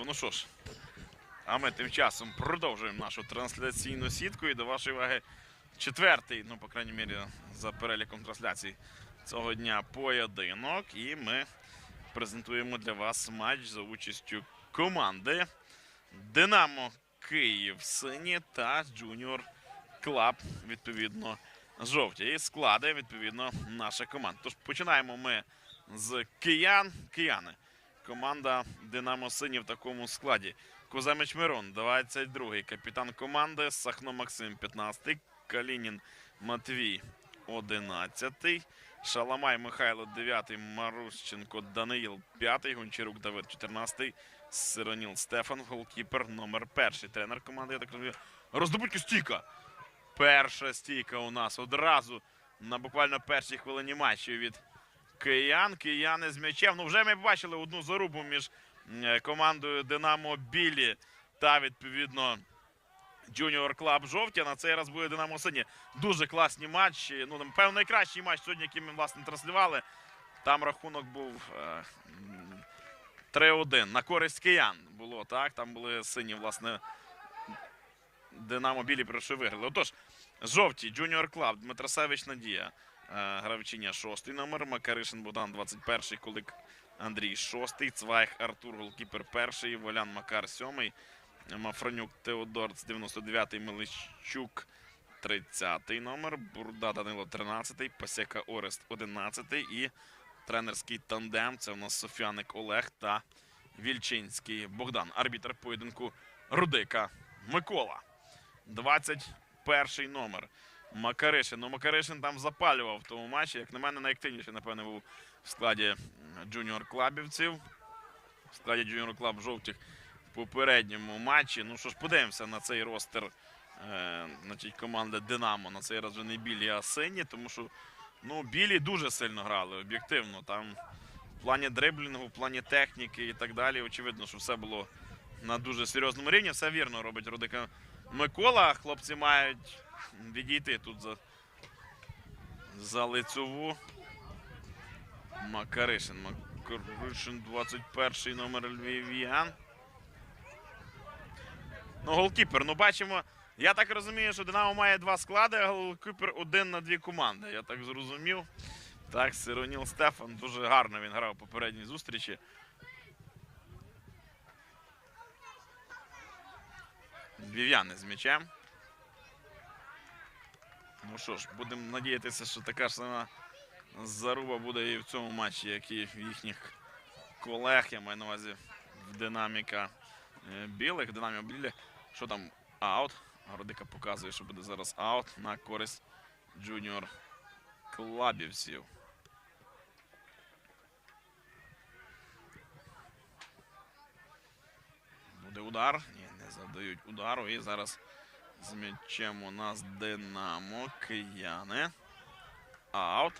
товариство. Ну що ж, а ми тим часом продовжуємо нашу трансляційну сітку і до вашої уваги четвертий, ну, по крайній мірі, за переліком трансляцій цього дня поєдинок. І ми презентуємо для вас матч за участю команди Динамо Київ Сині та Джуніор Клаб, відповідно, жовті. І склади, відповідно, наша команда. Тож починаємо ми з киян. Кияни. Команда Динамо Сині в такому складі. Куземич Мирон, 22-й. Капітан команди. Сахно Максим, 15-й. Калінін Матвій, 11-й. Шаламай Михайло, 9-й. Марущенко Даниїл, 5-й. Гончарук Давид, 14-й. Сироніл Стефан, голкіпер, номер перший. Тренер команди, я так розумію. Роздобутки стійка. Перша стійка у нас одразу на буквально першій хвилині матчу від киян. Кияни з м'ячем. Ну, вже ми бачили одну зарубу між е, командою Динамо Білі та відповідно Junior Club Жовті. На цей раз буде Динамо Сині. Дуже класні матчі. Ну, напевно, найкращий матч сьогодні, який ми власне транслювали. Там рахунок був е, 3-1 на користь киян було так. Там були сині, власне, Динамо Білі перші виграли. Отож, жовті, Junior Club, Дмитросевич Надія, е, гравчиня, шостий номер, Макаришин Богдан, 21-й, Кулик Андрій, шостий, Цвайх Артур, голкіпер, перший, Волян Макар, сьомий, Мафранюк Теодор, 99-й, Мелищук, 30-й номер, Бурда Данило, 13-й, Пасека Орест, 11-й і тренерський тандем. Це у нас Софіаник Олег та Вільчинський Богдан. Арбітр поєдинку Рудика Микола. 21 номер. Макаришин. Ну, Макаришин там запалював в тому матчі. Як на мене, найактивніший, напевно, був в складі джуніор клабівців. В складі джуніор клаб жовтих в попередньому матчі. Ну що ж, подивимося на цей ростер е, значить, команди Динамо. На цей раз вже не білі, а сині, тому що ну, білі дуже сильно грали, об'єктивно. Там в плані дриблінгу, в плані техніки і так далі. Очевидно, що все було на дуже серйозному рівні. Все вірно робить Рудика Микола. Хлопці мають відійти тут за, за лицеву. Макаришин. Макаришин 21 номер Львів'ян. Ну, голкіпер. Ну, бачимо. Я так розумію, що Динамо має два склади, а голкіпер один на дві команди. Я так зрозумів. Так, Сироніл Стефан дуже гарно він грав попередній зустрічі. Львів'яни з м'ячем. Ну що ж, будемо надіятися, що така ж сама заруба буде і в цьому матчі, як і в їхніх колег. Я маю на увазі в динаміка е, білих. Динаміка білих. Що там? Аут. Городика показує, що буде зараз аут на користь джуніор клабівців. Буде удар. Ні, не завдають удару. І зараз з м'ячем у нас Динамо, кияни. Аут.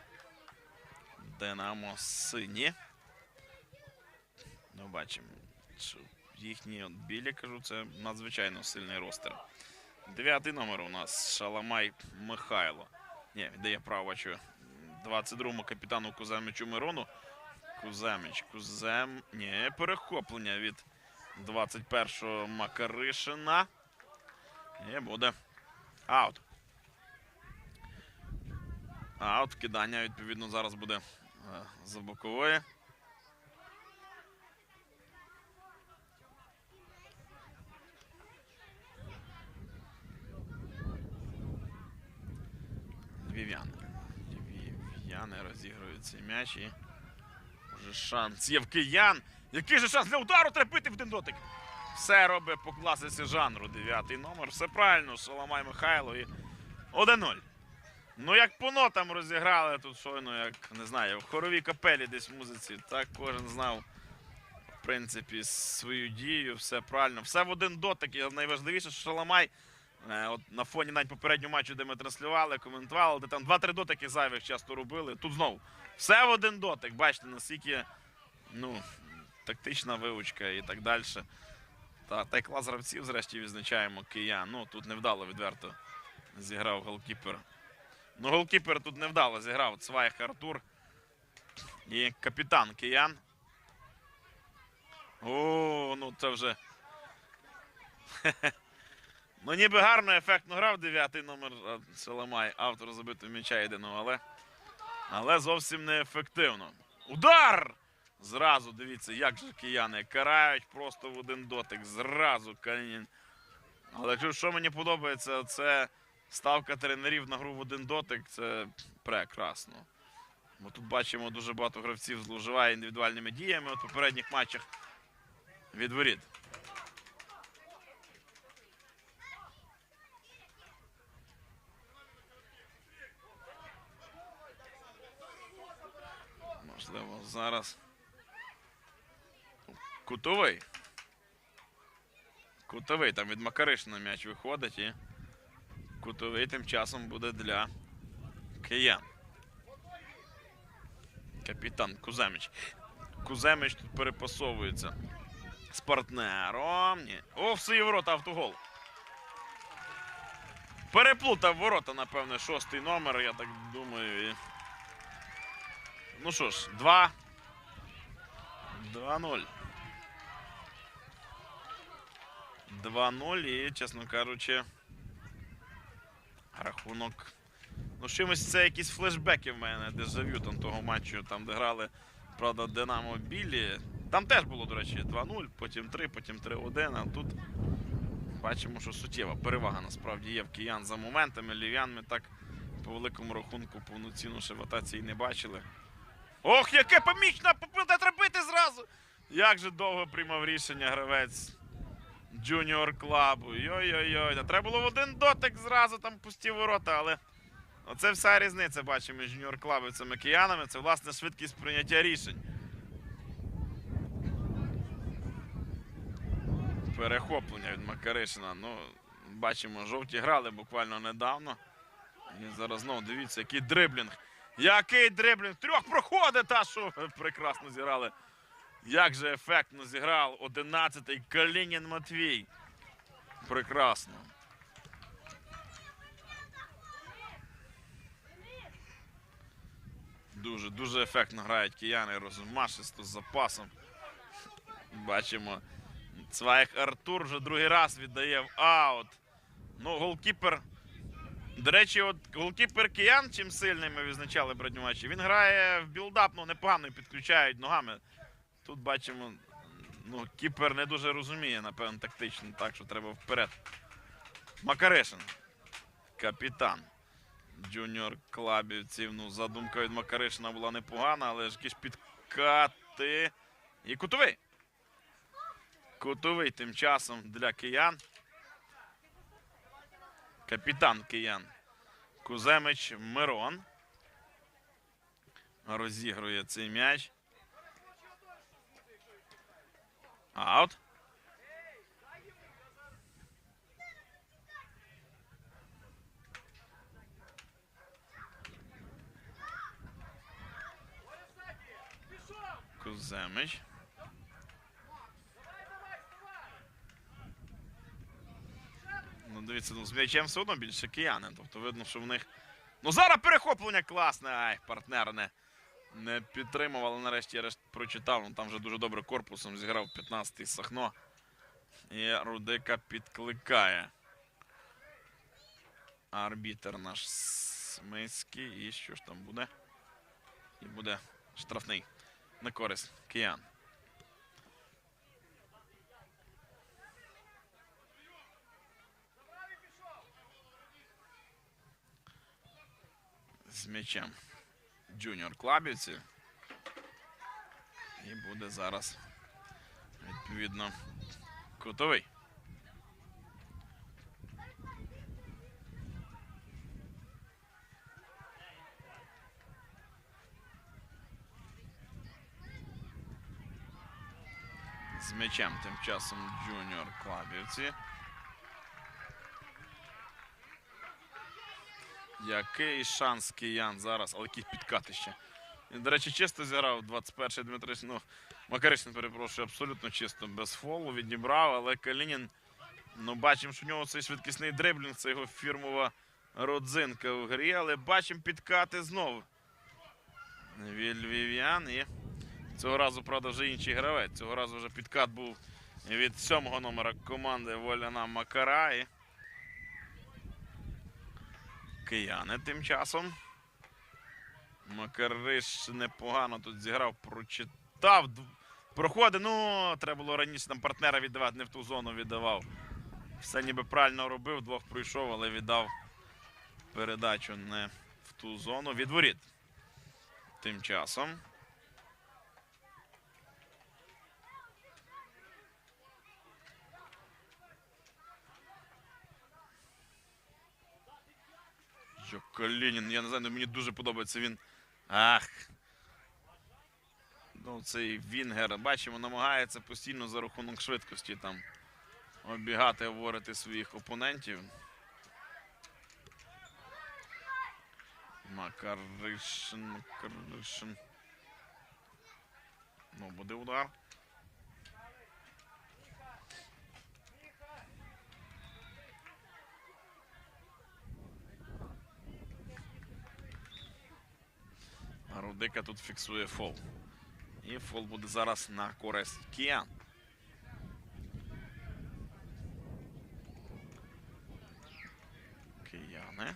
Динамо сині. Ну, бачимо, що їхні от білі, кажу, це надзвичайно сильний ростер. Дев'ятий номер у нас Шаламай Михайло. Ні, віддає право бачу 22-му капітану Куземичу Мирону. Куземич, Кузем. Ні, перехоплення від 21-го Макаришина. І буде аут. Аут. Кидання, відповідно, зараз буде е, за бокової. Львів'яни. Львів'яни розігрують цей м'яч і вже шанс є в киян. Який же шанс для удару треба бити в один дотик. Все робить по класиці жанру. Дев'ятий номер. Все правильно. Шаламай Михайло і 1-0. Ну, як по нотам розіграли тут щойно, як не знаю, в хоровій капелі десь в музиці. Так кожен знав, в принципі, свою дію, все правильно. Все в один дотик. І найважливіше, що Шаламай. е, От на фоні навіть попереднього матчу, де ми транслювали, коментували, де там 2-3 дотики зайвих часто робили. Тут знову все в один дотик. Бачите, наскільки ну, тактична вивучка і так далі. Та, та й гравців, зрешті, відзначаємо киян. Ну, тут невдало відверто зіграв голкіпер. Ну, голкіпер тут невдало зіграв Цвайх Артур і капітан киян. О, ну це вже. ну ніби гарно, ефектно грав дев'ятий номер Шаламай, автор забитого м'яча єдиного, але. Але зовсім не ефективно. Удар! Зразу дивіться, як же кияни карають просто в один дотик. Зразу Калінін. Але що мені подобається, це ставка тренерів на гру в один дотик. Це прекрасно. Бо тут бачимо дуже багато гравців зловживає індивідуальними діями в попередніх матчах від воріт. Можливо, зараз. Кутовий. Кутовий там від Макаришина м'яч виходить і кутовий тим часом буде для киян. Капітан Куземич. Куземич тут перепасовується з партнером. Ні. О, в свої ворота автогол. Переплутав ворота, напевне, шостий номер, я так думаю. І... Ну що ж, 2. 2-0. 2-0 і, чесно кажучи, рахунок. Ну, чимось це якісь флешбеки в мене, дежавю там того матчу, там де грали, правда, Динамо Білі. Там теж було, до речі, 2-0, потім 3, потім 3-1. А тут бачимо, що суттєва перевага насправді є в киян за моментами. Лів'ян ми так по великому рахунку повноцінно ще в атаці і не бачили. Ох, яке помічна попита робити зразу! Як же довго приймав рішення гравець Джуніор Клабу. Йой-йой-йой. Треба було в один дотик зразу там пусті ворота, але оце вся різниця бачимо між Junior клабівцями киянами. Це власне швидкість прийняття рішень. Перехоплення від Макаришина. Ну, бачимо, жовті грали буквально недавно. І зараз знову дивіться, який дриблінг. Який дриблінг! Трьох проходить, та що прекрасно зіграли. Як же ефектно зіграв 11-й Калінін Матвій. Прекрасно. Дуже, дуже ефектно грають кияни, розмашисто з запасом. Бачимо. Цвайх Артур вже другий раз віддає в аут. Ну, голкіпер. До речі, от голкіпер киян, чим сильний ми відзначали бронювачі, він грає в білдап, ну непогано підключають ногами. Тут бачимо, ну, кіпер не дуже розуміє, напевно, тактично, так що треба вперед. Макарешин. Капітан. Джуніор клабівців. Ну, задумка від Макаришина була непогана, але ж якісь підкати. І кутовий. Кутовий тим часом для киян. Капітан киян. Куземич Мирон. Розігрує цей м'яч. Аут. Куземич. Ну, дивіться, ну, з м'ячем все одно більше кияни. Тобто видно, що в них. Ну зараз перехоплення класне. Ай, партнер не, підтримав, але нарешті я решт прочитав. Ну, там вже дуже добре корпусом зіграв 15-й Сахно. І Рудика підкликає. Арбітер наш Смиський. І що ж там буде? І буде штрафний на користь киян. З м'ячем Джуніор Клабівці. І буде зараз відповідно кутовий. З м'ячем тим часом Джуніор Клабівці. Який шанс киян зараз, але який підкатище. Він, до речі, чисто зіграв 21-й Дмитрич. Ну, Макаришин, перепрошую, абсолютно чисто без фолу відібрав, але Калінін. Ну, бачимо, що в нього цей швидкісний дриблінг, це його фірмова родзинка в грі, але бачимо підкати знову. Від львів'ян і Цього разу, правда, вже інший гравець. Цього разу вже підкат був від сьомого номера команди Воляна Макара. І Кияни тим часом. Макариш непогано тут зіграв, прочитав. Проходить, ну, треба було раніше там партнера віддавати, не в ту зону віддавав. Все ніби правильно робив, двох пройшов, але віддав передачу не в ту зону. Відворіт. Тим часом. Що Калінін, я не знаю, ну, мені дуже подобається він. Ах. Ну, цей Вінгер, бачимо, намагається постійно за рахунок швидкості там оббігати, говорити своїх опонентів. Макаришин, Макаришин. Ну, буде удар. Рудика тут фіксує фол. І фол буде зараз на користь Кіян. Кияни.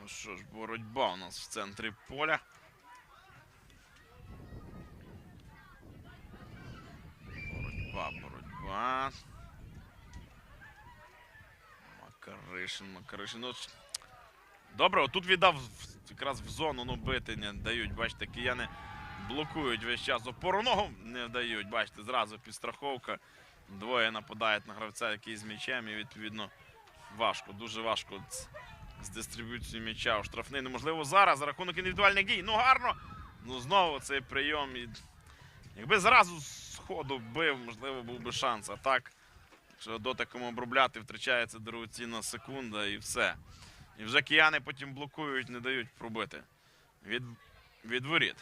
Ну що ж, боротьба у нас в центрі поля. Боротьба, боротьба. Макаришин, Макаришин. Ну, добре, отут віддав якраз в зону, ну бити не дають. Бачите, кияни блокують весь час. Опору ногу не дають. Бачите, зразу підстраховка. Двоє нападають на гравця, який з м'ячем, і відповідно важко, дуже важко з, дистриб'юцією м'яча у штрафний. Неможливо зараз за рахунок індивідуальних дій. Ну гарно. Ну знову цей прийом. Якби зразу ходу бив, можливо, був би шанс. А так, якщо дотиком обробляти, втрачається дорогоцінна секунда і все. І вже кияни потім блокують, не дають пробити. Від, від.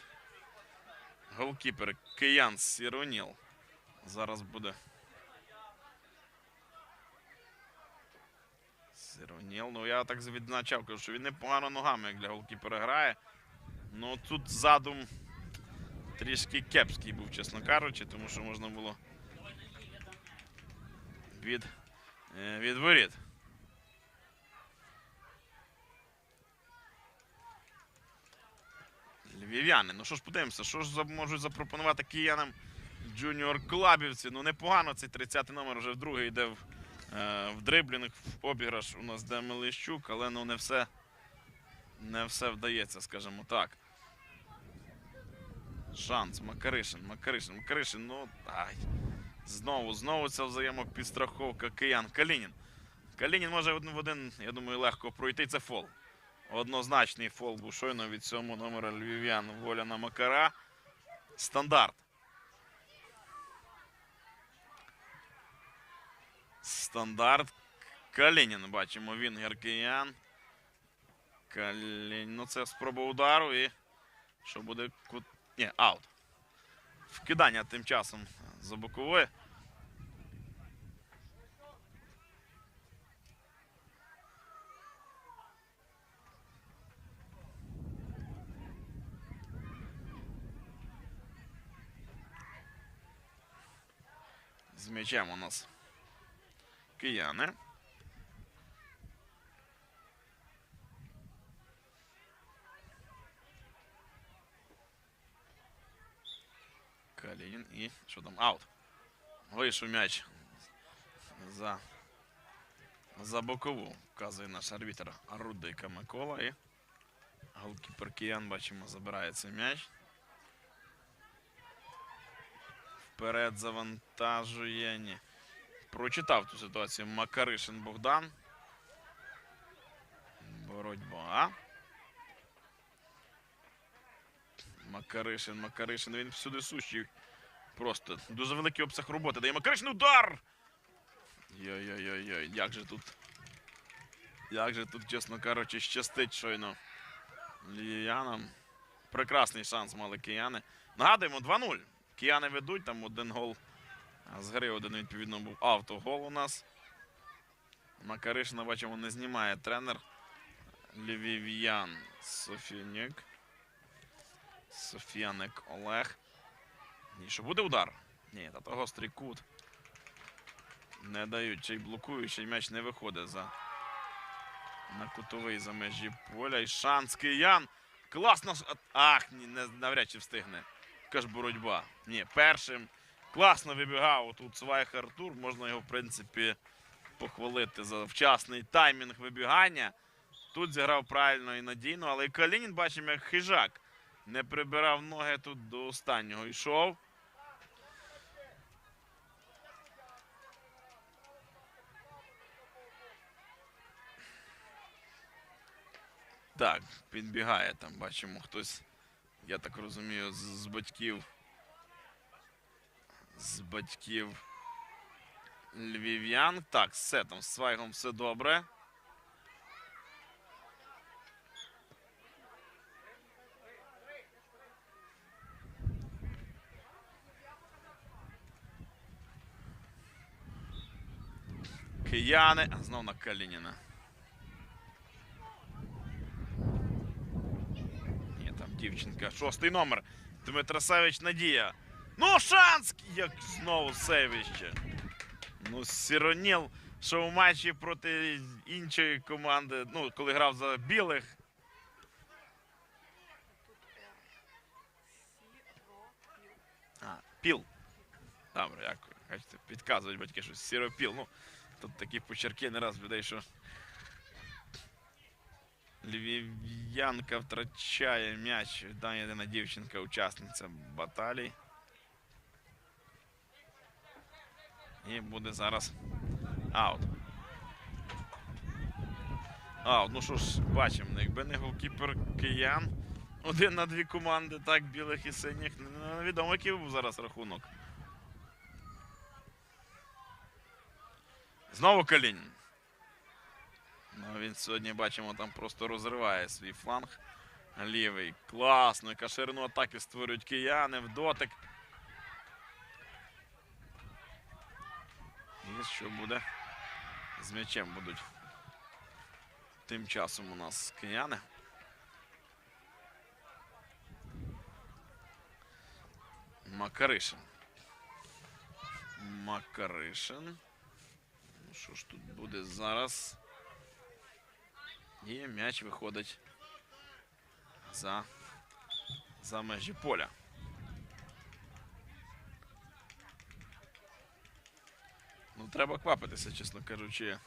Голкіпер Киян Сіроніл. Зараз буде. Сіроніл. Ну я так відзначав, що він непогано ногами, як для голкіпера грає. Ну тут задум трішки кепський був, чесно кажучи, тому що можна було від, е, від воріт. Львів'яни. Ну що ж подивимося, що ж можуть запропонувати киянам джуніор клабівці. Ну непогано цей 30-й номер вже вдруге йде в, е, в дриблінг, в обіграш у нас де Мелищук, але ну не все, не все вдається, скажімо так. Шанс, Макаришин, Макаришин, Макаришин, ну ай. Знову, знову ця взаємопідстраховка киян. Калінін. Калінін може один в один, я думаю, легко пройти. Це фол. Однозначний фол був щойно від цього номера львів'ян воля на Макара. Стандарт. Стандарт. Калінін. Бачимо він Геркиян. Калінін. Ну це спроба удару і що буде. Ні, аут. Вкидання тим часом за бокової. З м'ячем у нас кияни. Калінін і що там? Аут. Вийшов м'яч за, за бокову, вказує наш арбітр Рудика Микола. І голкіпер Киян, бачимо, забирає цей м'яч. Вперед завантажує. Ні. Прочитав ту ситуацію Макаришин Богдан. Боротьба. Макаришин, Макаришин, він всюди сущий. Просто дуже великий обсяг роботи. Дає Макаришин удар! Йой-йой-йой, як же тут. Як же тут, чесно кажучи, щастить щойно львів'янам. Прекрасний шанс мали кияни. Нагадуємо, 2-0. Кияни ведуть, там один гол з гри один відповідно був автогол у нас. Макаришина, бачимо, не знімає тренер. Львів'ян Софіняк. Софіяник Олег. І що буде удар? Ні, та то гострий кут. Не дають, чи й блокують, чи й м'яч не виходить за на кутовий за межі поля. І шанс киян. Класно. Ах, ні, не, навряд чи встигне. Яка ж боротьба. Ні, першим класно вибігав тут Свайх Артур. Можна його, в принципі, похвалити за вчасний таймінг вибігання. Тут зіграв правильно і надійно, але і Калінін бачимо, як хижак. Не прибирав ноги тут до останнього. Йшов. Так, підбігає там, бачимо, хтось, я так розумію, з, з батьків. З батьків львів'ян. Так, все там з Свайгом все добре. Кияни. Знов на Калініна. Ні, там дівчинка. Шостий номер. Дмитросевич Надія. Ну, шанс! Як знову сейвище. Ну, Сіроніл, що в матчі проти іншої команди, ну, коли грав за білих. А, піл. Добре, дякую. Бачите, підказують батьки, що сіропіл. Ну, тут такі почерки не раз людей, що Львів'янка втрачає м'яч. Віддає єдина дівчинка, учасниця баталій. І буде зараз аут. Аут. Ну що ж, бачимо, ну, якби не голкіпер киян. Один на дві команди, так, білих і синіх. ну, Невідомо, який був зараз рахунок. Знову Калінін. Ну, він сьогодні бачимо, там просто розриває свій фланг. Лівий. Класно. Яка атаки створюють кияни в дотик. І що буде? З м'ячем будуть. Тим часом у нас кияни. Макаришин. Макаришин. Ну, що ж тут буде зараз? І м'яч виходить за, за межі поля. Ну, треба квапитися, чесно кажучи,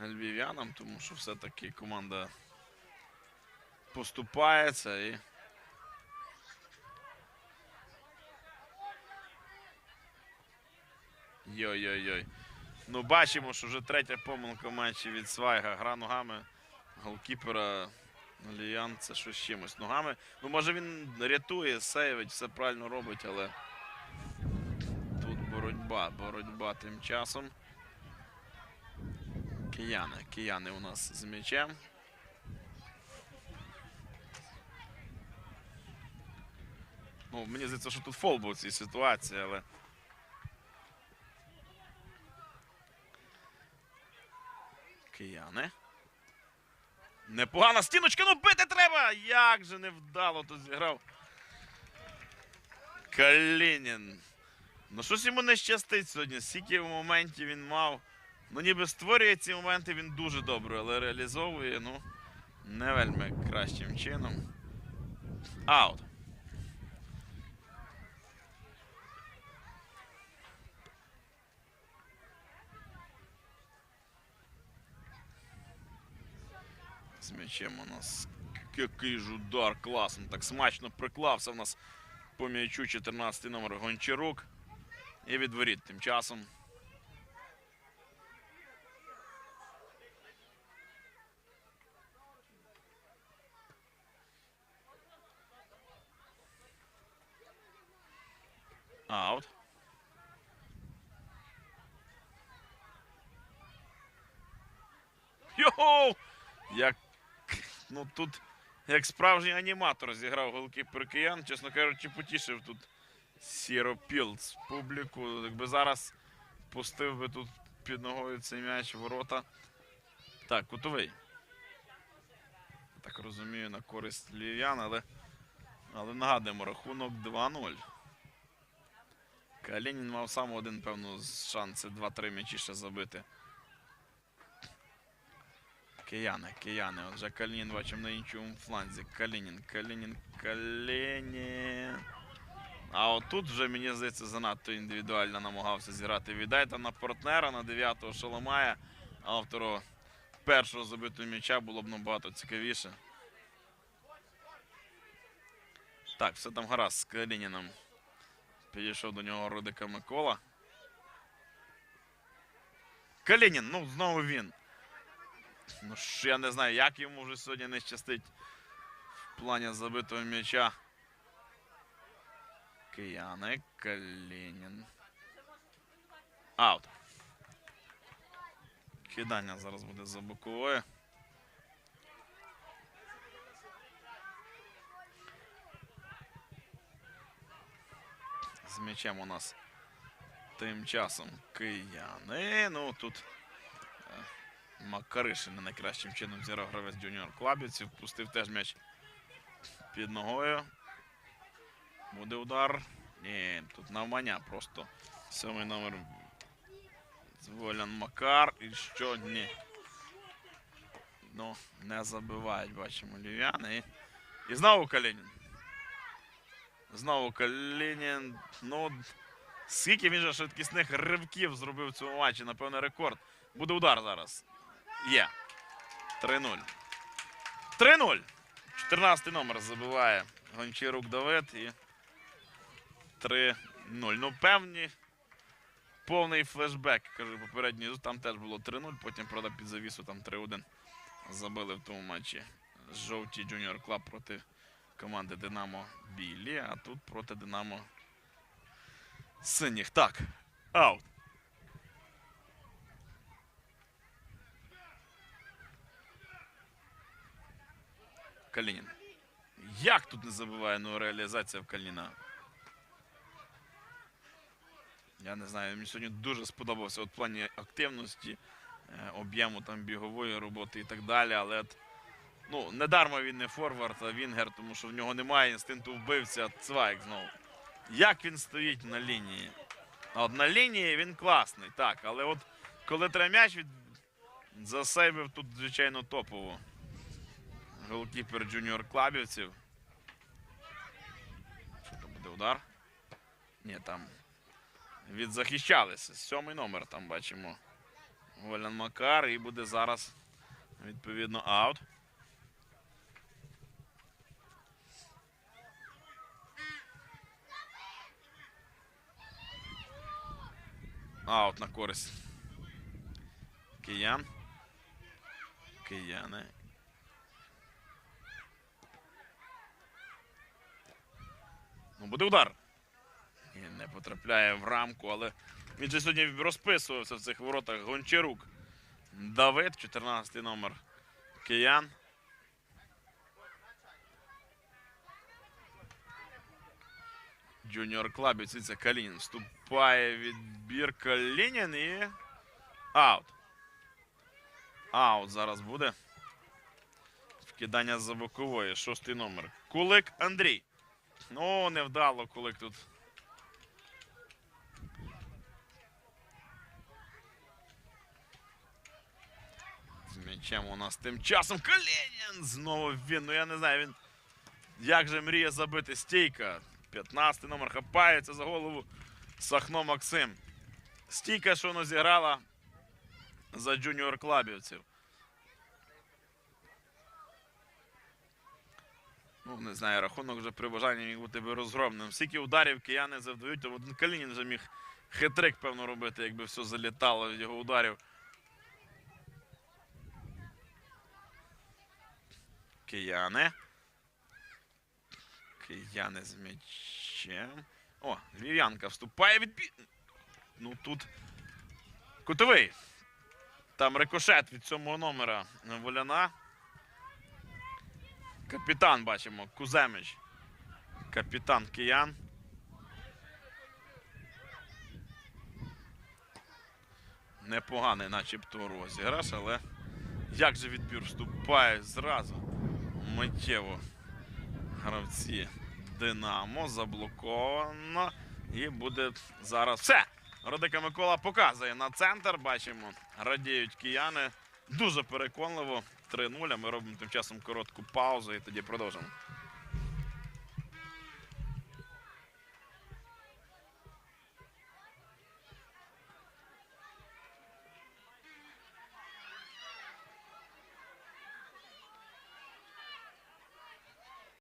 львів'янам, тому що все-таки команда поступається і. Йой-йой-йой. Ну, бачимо, що вже третя помилка в матчі від Свайга. Гра ногами голкіпера Ліян це щось чимось. Ногами. Ну, може він рятує, сейвить, все правильно робить, але тут боротьба. Боротьба тим часом. Кияни. Кияни у нас з м'ячем. Ну, мені здається, що тут фол був в цій ситуації, але. Кияни. Непогана стіночка, ну бити треба! Як же невдало тут зіграв. Калінін. Ну щось йому не щастить сьогодні. Скільки моментів він мав. Ну ніби створює ці моменти він дуже добре, але реалізовує, ну, не вельми кращим чином. Аут. М'ячем у нас який ж удар класно. Так смачно приклався в нас по м'ячу 14 номер Гончарук. І відворіт тим часом. Аут. Йоу! Як ну тут як справжній аніматор зіграв голкіпер киян, чесно кажучи, потішив тут Сіропілд публіку. Якби зараз пустив би тут під ногою цей м'яч ворота. Так, кутовий. Так розумію, на користь львів'ян, але, але нагадуємо, рахунок 2-0. Калінін мав сам один, певно, шанси 2-3 м'ячі ще забити. Кияни, кияни. Отже, Калінін бачимо на іншому фланзі. Калінін, Калінін, Калінін. А отут вже, мені здається, занадто індивідуально намагався зіграти. Віддайте на партнера, на 9-го Шаламая, автору першого забитого м'яча було б набагато цікавіше. Так, все там гаразд з Калініном. Підійшов до нього Рудика Микола. Калінін, ну знову він. Ну ж я не знаю, як йому вже сьогодні не щастить в плані забитого м'яча. Кияни, Калінін. Аут. Кидання зараз буде за боковою. З м'ячем у нас тим часом кияни. Ну тут Макаришин не найкращим чином зіграв гравець Джуніор Клабівців. Пустив теж м'яч під ногою. Буде удар. Ні, тут навмання просто. Сьомий номер. Зволян Макар. І що? Ні. Ну, не забивають, бачимо львів'яни. І, і знову Калінін. Знову Калінін. Ну, скільки він же швидкісних ривків зробив в цьому матчі, напевно, рекорд. Буде удар зараз. Є. 3-0. 3-0. 14 номер забиває Гончарук Давид і 3-0. Ну, певні. Повний флешбек, кажу, попередній. Там теж було 3-0, потім, правда, під завісу там 3-1 забили в тому матчі. Жовті Junior Club проти команди Динамо Білі, а тут проти Динамо Синіх. Так. Аут. Калінін. Як тут не забуває ну, реалізація в Каліна? Я не знаю, мені сьогодні дуже сподобався от в плані активності, е, об'єму там бігової роботи і так далі. Але от, ну, недарма він не форвард, а Вінгер, тому що в нього немає інстинкту вбивця Цвайк знову. Як він стоїть на лінії? От на лінії він класний, так, але от коли треба м'яч засейвив тут, звичайно, топово. Голкіпер джуніор клабівців. Що там буде удар? Ні, там відзахищалися. Сьомий номер там бачимо. Волян Макар і буде зараз відповідно аут. Аут на користь. Киян. Кияни. Ну, буде удар. І не потрапляє в рамку, але він же сьогодні розписувався в цих воротах Гончарук. Давид, 14-й номер Киян. Джуніор Клабі, це Калінін. Вступає відбір Калінін і. Аут. Аут зараз буде. Вкидання за бокової. Шостий номер. Кулик Андрій. Ну, невдало, Кулик тут. З м'ячем у нас тим часом Калінін. Знову він. Ну я не знаю, він. Як же мріє забити стійка. 15 номер хапається за голову Сахно Максим. Стійка, що воно зіграла за джуніор клабівців. Ну, не знаю, рахунок вже при бажанні міг бути би розгромним. Скільки ударів кияни завдають, то один Калінін вже міг хитрик, певно, робити, якби все залітало від його ударів. Кияни. Кияни з м'ячем. О, Львів'янка вступає від Ну тут кутовий. Там рикошет від сьомого номера Воляна. Капітан бачимо Куземич. Капітан киян. Непоганий начебто розіграш, але як же відбір вступає зразу миттєво гравці Динамо заблоковано. І буде зараз все. Родика Микола показує на центр. Бачимо, радіють кияни. Дуже переконливо. 3-0. а Ми робимо тим часом коротку паузу і тоді продовжимо.